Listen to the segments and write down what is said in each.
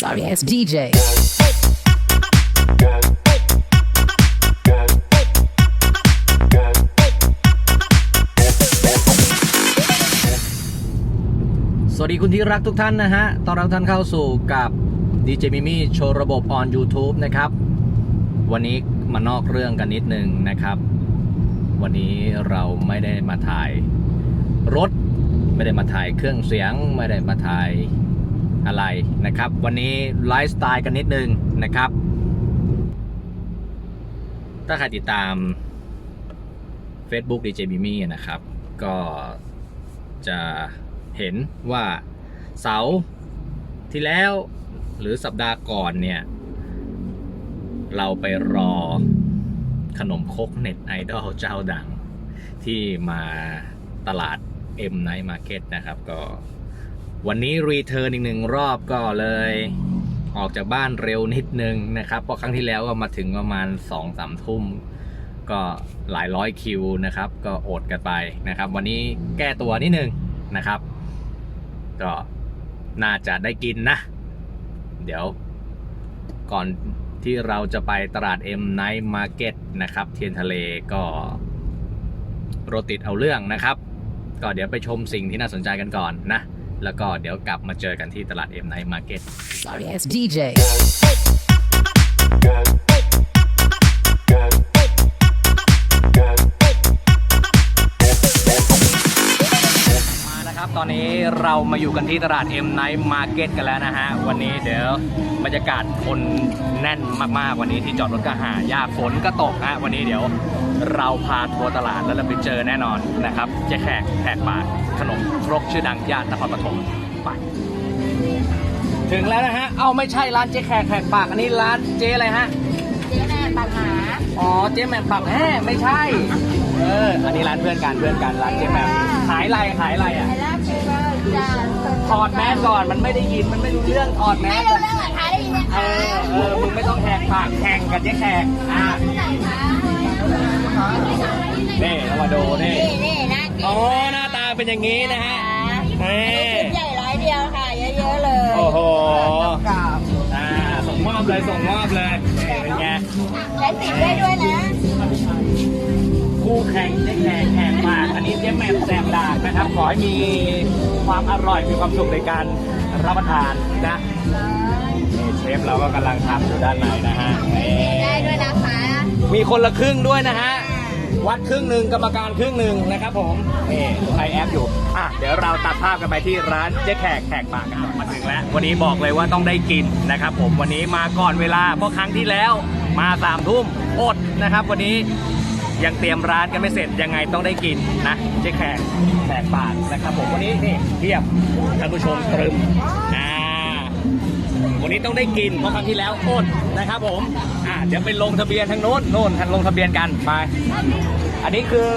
Sorry ass DJ. สวัสดีคุณที่รักทุกท่านนะฮะ ตอนรับท่านเข้าสู่กับ DJ Mimi โชว์ระบบ on YouTube นะครับ วันนี้มานอกเรื่องกันนิดนึงนะครับ วันนี้เราไม่ได้มาถ่ายรถ ไม่ได้มาถ่ายเครื่องเสียง ไม่ได้มาถ่าย อะไรนะครับ วันนี้ไลฟ์สไตล์กันนิดนึงนะครับ ถ้าใครติดตาม Facebook DJ Mimi นะครับ ก็จะเห็นว่าเสาร์ที่แล้วหรือสัปดาห์ก่อนเนี่ย เราไปรอขนมคกเน็ตไอดอลเจ้าดัง ที่มาตลาด M Night Market นะครับ ก็ วันนี้รีเทิร์นอีกหนึ่งรอบก็เลย ออกจากบ้านเร็วนิดนึงนะครับเพราะครั้งที่แล้วก็มาถึงประมาณ2องสามทุ่ม ก็หลายร้อยคิวนะครับ ก็อดกันไปนะครับ วันนี้แก้ตัวนิดนึงนะครับ ก็น่าจะได้กินนะ เดี๋ยวก่อนที่เราจะไปตลาด M Night Market นะครับ เทียนทะเลก็รถติดเอาเรื่องนะครับ ก็เดี๋ยวไปชมสิ่งที่น่าสนใจกันก่อนนะ แล้วก็เดี๋ยวกลับมาเจอกันที่ตลาด M Night Market Sorry as DJ. มานะครับต อนนี้เรามาอยู่กันที่ตลาด M Night Market กันแล้วนะฮะ วันนี้เดี๋ยวบรรยากาศคนแน่นมากๆ วันนี้ที่จอดรถก็หายากฝนก็ตกฮะ วันนี้เดี๋ยวเราพาทัวร์ตลาดแล้วเราไปเจอแน่นอนนะครับ เจ๊แขกแขกปากขนมครกชื่อดังย่านนครปฐมไปถึงแล้วนะฮะ เอ้าไม่ใช่ร้านเจ๊แขกแขกปากอันนี้ร้านเจ๊อะไรฮะ เจ๊แม่ปัญหาอ๋อ เจ๊แหม่มปากแห่ไม่ใช่ เออ อันนี้ร้านเพื่อนกันเพื่อนกันร้านเจ๊แหม่มขายอะไรขายอะไรอะ ไอ้ล่าคือว่าจะ ถอดแมสก่อนมันไม่ได้ยินมันไม่รู้เรื่องถอดแมไม่สรู้อะเรื่องหรอคะได้ยินไหมเอคะอเออมึงไม่ต้องแหกปากแข่งกับเจ๊แขกอะที่ไหนคะนี่เรามาดูนี่นี่นี่น่ากินอ๋อหน้าตาเป็นอย่างนี้นะฮะอันนี้ชุดใหญ่ร้อยเดียวค่ะ เยอะๆเลย โอ้โหกรอบอ่าส่งมอบเลยส่งมอบเลยนี่เป็นไงๆใช้สีได้ด้วยนะ คู่แข่งเจ๊แขกแขกปากอันนี้เจ๊แหม่มแสบดากนะครับ ขอให้มีความอร่อยมีความสุขในการรับประทานนะนี่เชฟเราก็กำลังทำอยู่ด้านในนะฮะนี่ได้ด้วยนะคะมีคนละครึ่งด้วยนะฮะ วัดครึ่งหนึ่งกรรมการครึ่งหนึ่งนะครับผมนี่ใช้แอปอยู่ อะ เดี๋ยวเราตัดภาพกันไปที่ร้านเจ๊แขกแขกปากกันมาถึงแล้ว วันนี้บอกเลยว่าต้องได้กินนะครับผมวันนี้มาก่อนเวลาเพราะครั้งที่แล้วมาสามทุ่มอดนะครับ วันนี้ ยังเตรียมร้านกันไม่เสร็จยังไงต้องได้กินนะเจ๊แขกแขกปากนะครับผมวันนี้นี่เทียบท่านผู้ชมตรึมอ่าวันนี้ต้องได้กินเพราะครั้งที่แล้วอดนะครับผมอ่าเดี๋ยวไปลงทะเบียนทางโน้นโน่นทางลงทะเบียนกันไปอันนี้คือ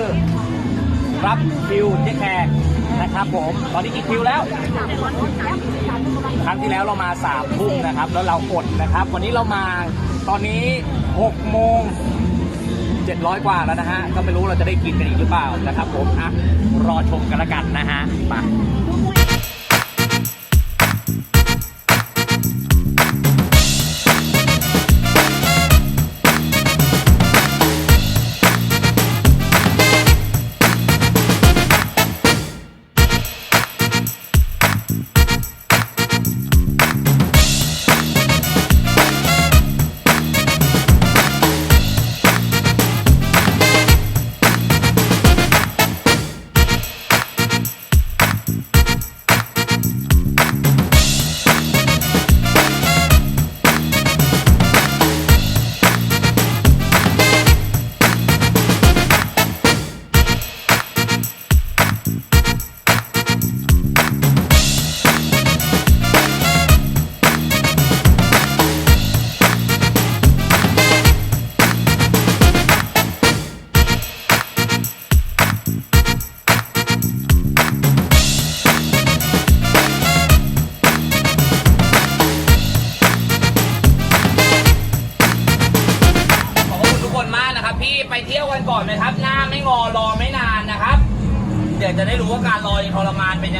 รับคิวเจ๊แขกนะครับผมตอนนี้กี่คิวแล้ว ครั้งที่แล้วเรามาสามทุ่มนะครับ แล้วเราอดนะครับ วันนี้เรามาตอนนี้หกโมง เจ็ดร้อยกว่าแล้วนะฮะ ก็ไม่รู้เราจะได้กินกันอีกหรือเปล่านะครับผมอะรอชมกันละกันนะฮะไป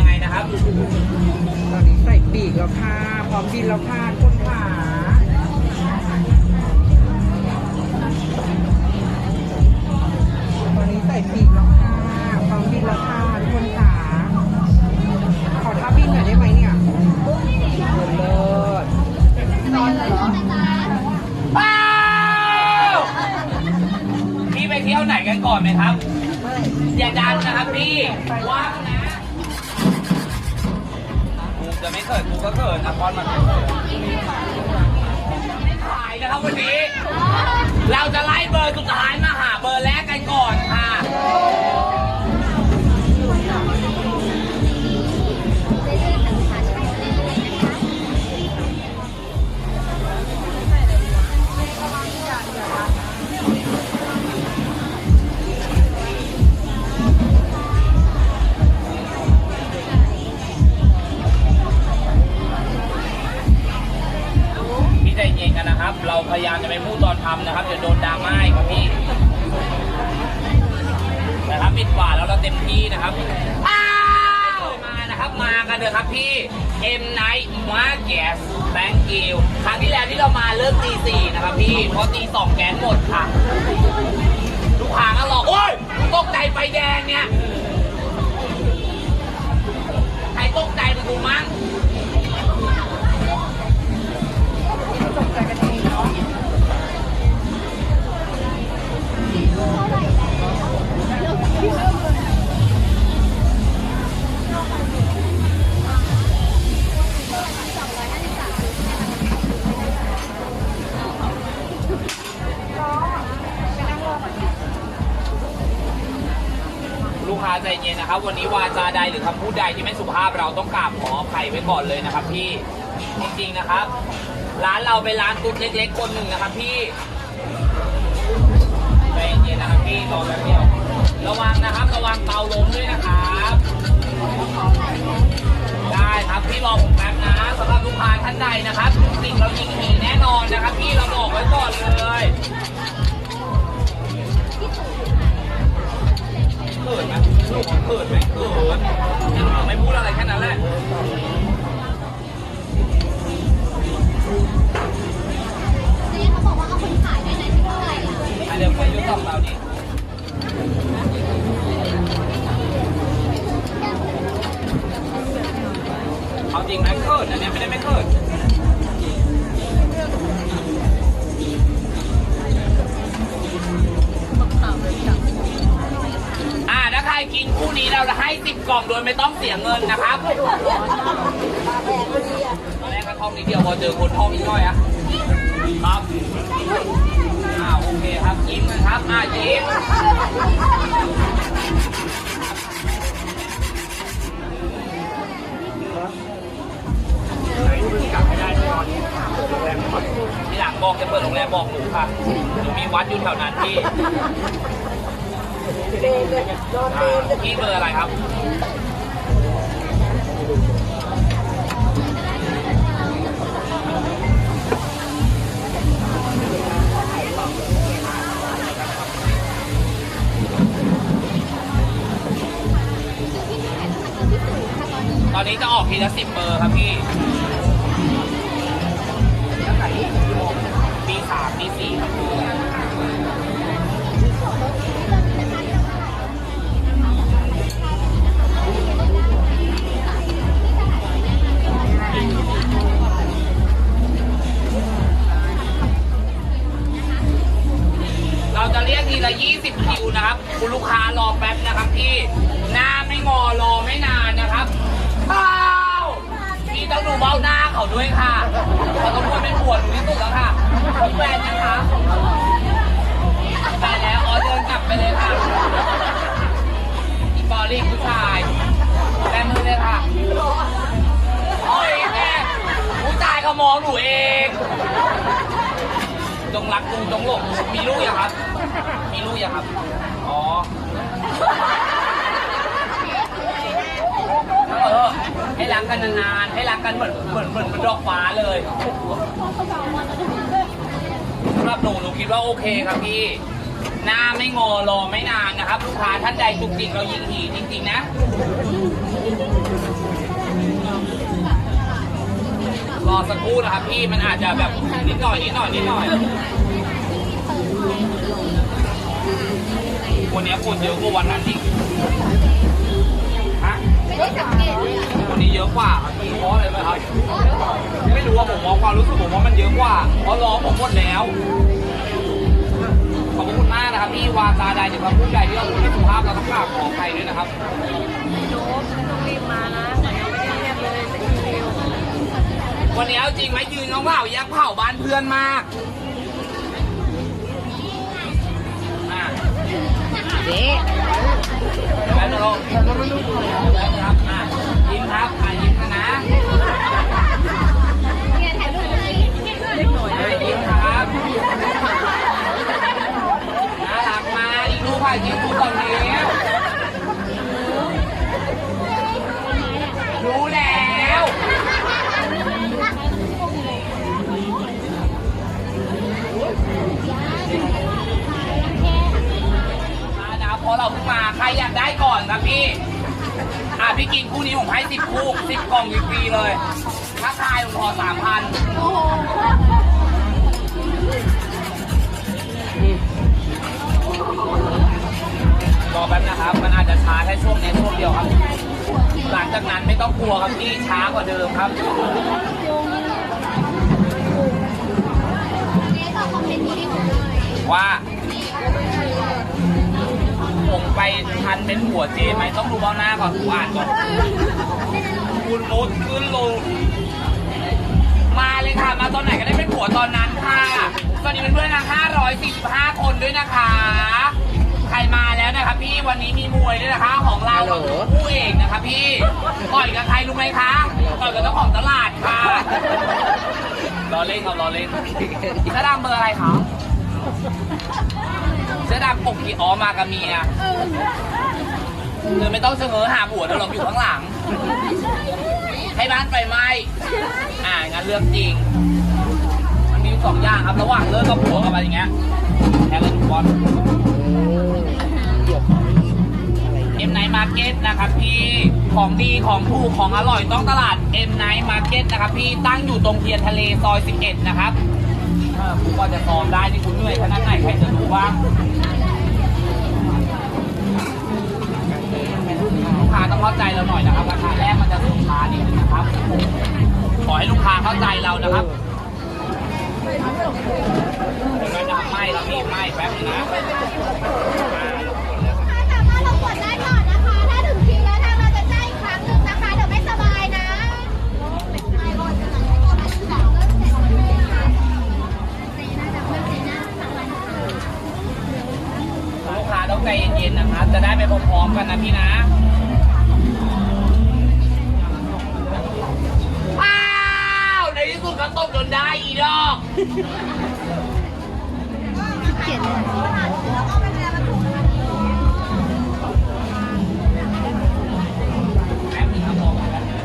ยวจะได้รู้ว่าการรอยังทรมานเป็นยังไงนะครับตอนนี้ใส่ปีกแล้วค่ะพร้อมบินแล้วค่ะทุกคนขาตอนนี้ใส่ปีกแล้วค่ะพร้อมบินแล้วค่ะทุกคนขาขอท่าบินหน่อยได้ไหมเนี่ยเลิศว้าวพี่ไปเที่ยวไหนกันก่อนไหมครับ อย่าดังนะครับพี่ว่างนะ ไม่เขินกูก็เขินนะพอนมันไม่ถ่ายนะครับวันนี้ เราจะไล่เบอร์สุดท้าย นะครับ เราพยายามจะไม่พูดตอนทำนะครับเดี๋ยวโดนดราม่าครับพี่นะครับปิดฝาแล้วเราเต็มที่นะครับมานะครับมากันเลยครับพี่ M Night Market Thank you ครั้งที่แล้วที่เรามาเลิกตีสี่นะครับพี่เพราะตีสองแกนหมดค่ะลูกค้าก็รอโอ๊ยตกใจไฟแดงเนี่ยใครตกใจเป็นกูมั้ง ลูกค้าใจเย็นนะครับ วันนี้วาจาใดหรือคำพูดใดที่ไม่สุภาพเราต้องกราบขออภัยไว้ก่อนเลยนะครับพี่จริงๆนะครับ ร้านเราเป็นร้านตุ๊ดเล็กๆคนหนึ่งนะครับพี่ นนะครับพี่รอแป๊บเดียวระวังนะครับ ระวังเตาล้มด้วยนะครับ ได้ครับพี่รอผมแป๊บนะสำหรับลูกค้าท่านใดนะครับสิ่งเรายิงหีแน่นอนนะครับพี่เราบอกไว้ก่อนเลยเขินไหมลูกเขินไหมเขินยังไม่พูดอะไรแค่นั้นแหละ ไม่ต้องเสียเงินนะครับตอนแรกก็ท่องนิดเดียวพอเจอคนท่องนิดหน่อยอะครับอ่าโอเคครับยิ้มกันครับอ่ายิ้มที่หลังบอกจะเปิดโรงแรมบอกหนูค่ะหนูมีวัดอยู่แถวนั้นพี่พี่เบอร์อะไรครับ ตอนนี้จะออกทีละสิบเบอร์ครับพี่ปีสามปีสี่ครับเราจะเรียกทีละ 20 คิวนะครับ คุณลูกค้ารอแป๊บนะครับพี่ หน้าไม่งอรอไม่นาน พี่ต้องดูเบ้าหน้าเขาด้วยค่ะเขาต้องพูดเป็นปวดหนูที่สุดแล้วค่ะมีแฟนนะคะแฟนแล้วอ๋อเดินกลับไปเลยค่ะอีบอลลี่ผู้ชายแบมือเลยค่ะโอ้ยแม่ผู้ชายเขามองหนูเองจงรักกูจงหลงมีลูกยังครับ มีลูกยังครับ อ๋อ เออให้รักกันนานๆให้รักกันเหมือนเหมือนเหมือนเหมือนดอกฟ้าเลยสำหรับหนูหนูคิดว่าโอเคครับพี่ หน้าไม่งอรอไม่นานนะครับ ลูกค้าท่านใดจุกจิกเรายิงหีจริงๆนะ รอสักครู่นะครับพี่มันอาจจะแบบนิดหน่อยนิดหน่อยนิดหน่อยวันนี้คนเยอะกว่าวันนั้นอีก วันนี้เยอะกว่าครับพี่เพราะอะไรไหมครับ ไม่รู้ว่าผมมองความรู้สึกผมว่ามันเยอะกว่า เพราะรอผมหมดแล้ว ขอบคุณมากนะครับพี่วาจาใดถึงคำพูดใดที่เราพูดไม่สุภาพเราต้องกราบขออภัยด้วยนะครับวันนี้เอาจริงไหมยืนน้องเผายักษ์เผาบ้านเพื่อนมาก แล้วเราแล้วนะครับอะยิ้มครับ ใครอยากได้ก่อนครับพี่ อะพี่กินคู่นี้ผมให้สิบคู่สิบกล่องฟรีๆเลย ถ้าทายผมขอสามพันรอแป๊บนะครับ มันอาจจะช้าแค่ช่วงนี้ช่วงเดียวครับ หลังจากนั้นไม่ต้องกลัวครับพี่ช้ากว่าเดิมครับ ว่า ผมไปทันเป็นหัวเจไหมต้องดูเบ้าหน้าก่อนกูอ่านก่อน คุณมุดขึ้นลง มาเลยค่ะ มาตอนไหนก็ได้เป็นผัวตอนนั้นค่ะตอนนี้เป็นเพื่อนนะ545 คนด้วยนะคะ ใครมาแล้วนะครับพี่วันนี้มีมวยด้วยนะคะ ของเราคู่เอกนะคะพี่ต่อยกับใครรู้ไหมคะต่อยกับเจ้าของตลาดค่ะรอเล่นครับรอเล่นเสื้อดำเบอร์อะไรคะ เสื้อดำปกกี่อ๋อมากับเมียเธอไม่ต้องเสงอหาผัวเธอหรอกอยู่ข้างหลัง ให้บ้านไฟไหม้อ่างั้นเรื่องจริง มันมีสองอย่างครับระหว่างเลิกกับผัวกับอะไรอย่างเงี้ยแค่เล่นบอลเอ็มไนท์มาร์เก็ตนะครับพี่ ของดีของถูกของอร่อยต้องตลาดเอ็มไนท์มาร์เก็ตนะครับพี่ ตั้งอยู่ตรงเทียนทะเลซอย 11 นะครับคุณก็จะซ้อมได้ที่คุณเหนื่อยขนาดไหนใครจะรู้บ้าง ต้องเข้าใจเราหน่อยนะครับราคาแรกมันจะสูงค้านิดนึงนะครับ ขอให้ลูกค้าเข้าใจเรานะครับเดี๋ยวมันจะไหม้แล้วพี่ไหม้แป๊บนึงนะสามารถลงกดได้ก่อนนะคะถ้าถึงคิวแล้วทางเราจะแจ้งอีกครั้งหนึ่งนะคะเดี๋ยวไม่สบายนะลูกค้าต้องใจเย็นๆนะครับ จะได้ไปพร้อมๆกันนะพี่นะ ก็ตบจนได้อีดอกแป๊บนึงครับผมแป๊บนึง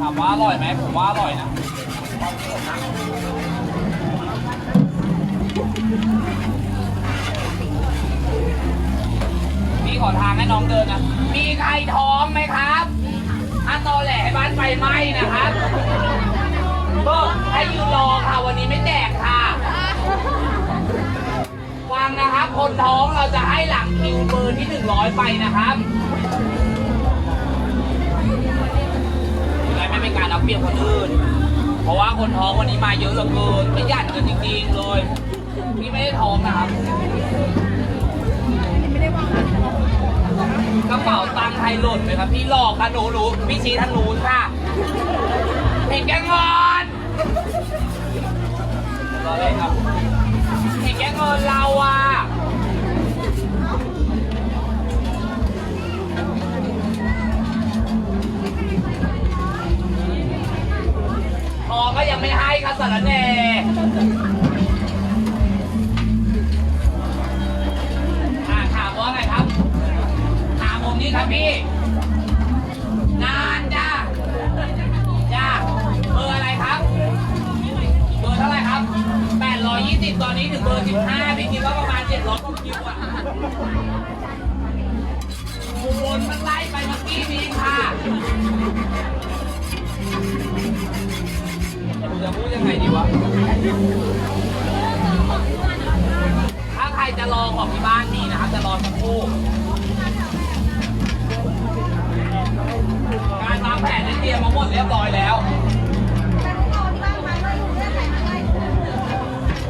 ถามว่าอร่อยไหมผมว่าอร่อยนะ ขอทางให้น้องเดินนะ มีใครท้องไหมครับถ้าตอแหลให้บ้านไฟไหม้นะครับก็ให้ยืนรอค่ะวันนี้ไม่แจกค่ะ ฟังนะครับ คนท้องเราจะให้หลังคิวเบอร์ที่100ไปนะครับไม่เป็นการเอาเปรียบคนอื่น เพราะว่าคนท้องวันนี้มาเยอะเหลือเกินประหยัดกันจริงๆเลยพี่ไม่ได้ท้องนะครับ กระเป๋าตังค์ใครหล่นไหมครับพี่หลอกค่ะหนูหนูพี่ชี้ทางนู้นค่ะเห็นแกงอนรอเลยครับเห็นแกงอนเราอะทอก็ยังไม่ให้ค่ะสารแน่ คพี่ นานจ้าจ้าเบอร์อะไรครับ เบอร์เท่าไรครับ 820 ตอนนี้ถึงเบอร์ 15 พี่คิดว่าประมาณ 700กว่าคิวอะโอนมันไล่ไปเมื่อกี้นี้ค่ะจะพูดยังไงดีวะ ถ้าใครจะรอของที่บ้านมีนะครับ จะรอสักครู่ แผนได้เตรียมมาหมดเรียบร้อยแล้ว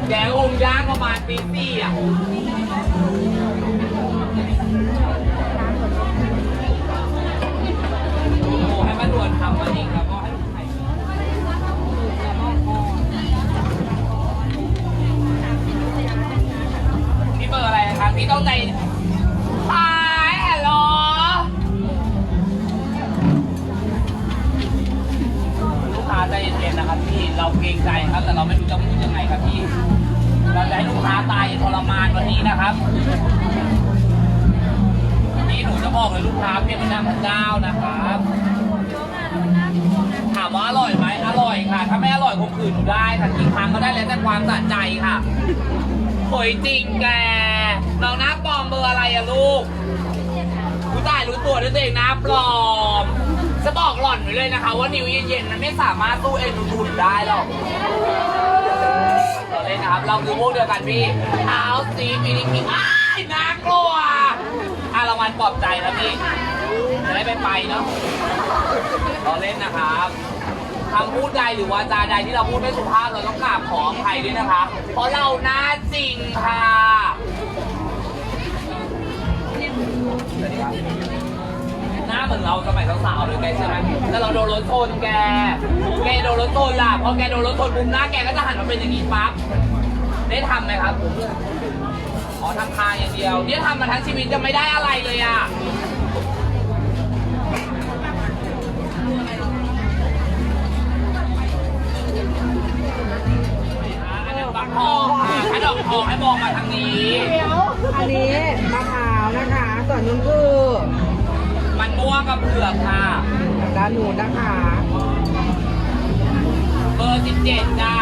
แกงอมย่างประมาณปีสี่อะโอ้ให้มาด่วนทำมาอีกแล้วก็ให้ใครับ ออะไรอะลูกผู้ตายรู้ตัวด้วยตัวเองน้าปลอม จะบอกหล่อนไว้เลยนะคะ ว่านิวเย็นๆมันไม่สามารถสู้เอ็นดูทุนได้หรอกเราเล่นนะครับ เราคือพวกเดียวกันพี่เอาซีฟิลิปปินส์อ้ายน่ากลัวอะรางวัลปลอบใจแล้วพี่จะได้ไปไปเนาะเราเล่นนะครับคำพูดใดหรือวาจาใดที่เราพูดไม่สุภาพเราต้องกราบขออภัยด้วยนะคะ เพราะเราหน้าจริงค่ะ หน้าเหมือนเราสมัยสาวๆเลยแกใช่ไหมแล้วเราโดนรถชนแก แกโดนรถชนล่ะพอแกโดนรถชนมุมหน้าแกก็จะหันมาเป็นอย่างนี้ปั๊บ ได้ทำไหมครับอ๋อทำทางอย่างเดียว เนี่ยทำมาทั้งชีวิตจะไม่ได้อะไรเลยอะ อันนั้นบักทองค่ะถ้าดอกทองให้มองมาทางนี้ อันนี้มะพร้าวนะคะ ส่วนนู้นคือมันม่วงกับเผือกค่ะทางด้านนู้นนะคะ เบอร์ 17จ้า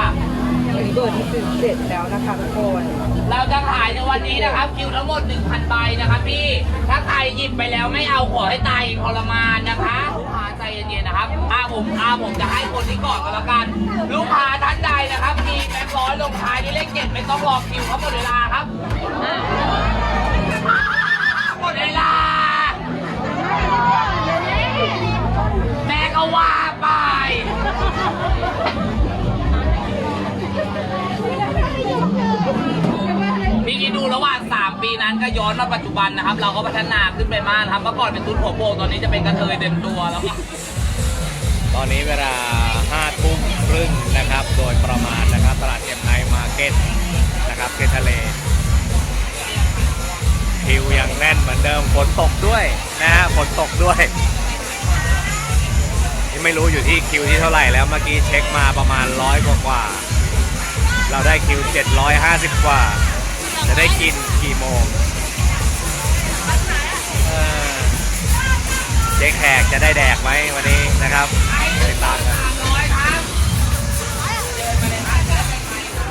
อันนี้เบอร์ที่สิบเจ็ดแล้วนะคะทุกคนเราจะขายในวันนี้นะครับ คิวทั้งหมด 1,000 ใบนะครับพี่ ถ้าใครหยิบไปแล้วไม่เอาขอให้ตายทรมานนะคะลูกค้าใจเย็นๆนะครับอาผมอาผมจะให้คนที่ก่อนก็แล้วกัน ลูกค้าท่านใดนะครับมีแบงค์ร้อยลงท้ายด้วยเลขเจ็ดไม่ต้องรอคิวครับหมดเวลาครับหมดเวลา แม่ก็ว่าไป นั้นก็ย้อนมาปัจจุบันนะครับ เราก็พัฒนาขึ้นไปมากนะครับเมื่อก่อนเป็นตุ้นหัวโปกตอนนี้จะเป็นกระเทยเต็มตัวแล้วก็ตอนนี้เวลา5ทุ่มครึ่งนะครับ โดยประมาณนะครับ ตลาดเอ็มไนมาร์เก็ตนะครับเกตทะเลคิวยังแน่นเหมือนเดิมฝนตกด้วยนะฮะฝนตกด้วยนี่ไม่รู้อยู่ที่คิวที่เท่าไหร่แล้วเมื่อกี้เช็คมาประมาณร้อยกว่ากว่า เราได้คิว 750 กว่า จะได้กิน กี่โมงเออเจ๊แขกจะได้แดกไหมวันนี้นะครับติดตามกัน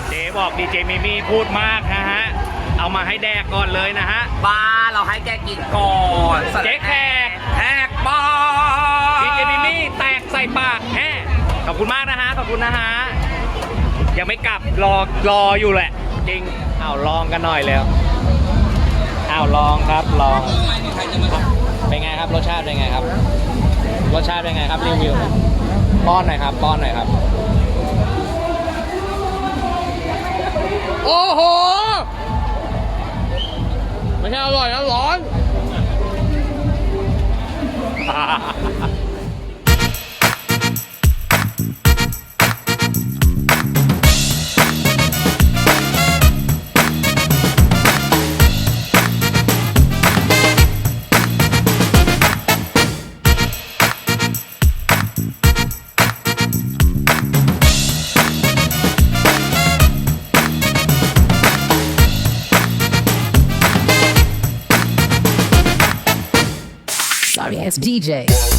เจ๊บอกดีเจมิมี่พูดมากนะฮะ เอามาให้แดกก่อนเลยนะฮะ บ้าเราให้แกกินก่อนเจ๊แขกแขกบอดีเจมิมี่แตกใส่ปากแฮะขอบคุณมากนะฮะ ขอบคุณนะฮะ ยังไม่กลับรอรออยู่แหละ จริงอ้าวลองกันหน่อยแล้ว อ้าวลองครับลองเป็นไงครับรสชาติเป็นไงครับ รสชาติเป็นไงครับรีวิวป้อนหน่อยครับป้อนหน่อยครับ โอ้โหไม่ใช่อร่อยนะร้อน Sorry, it's DJ.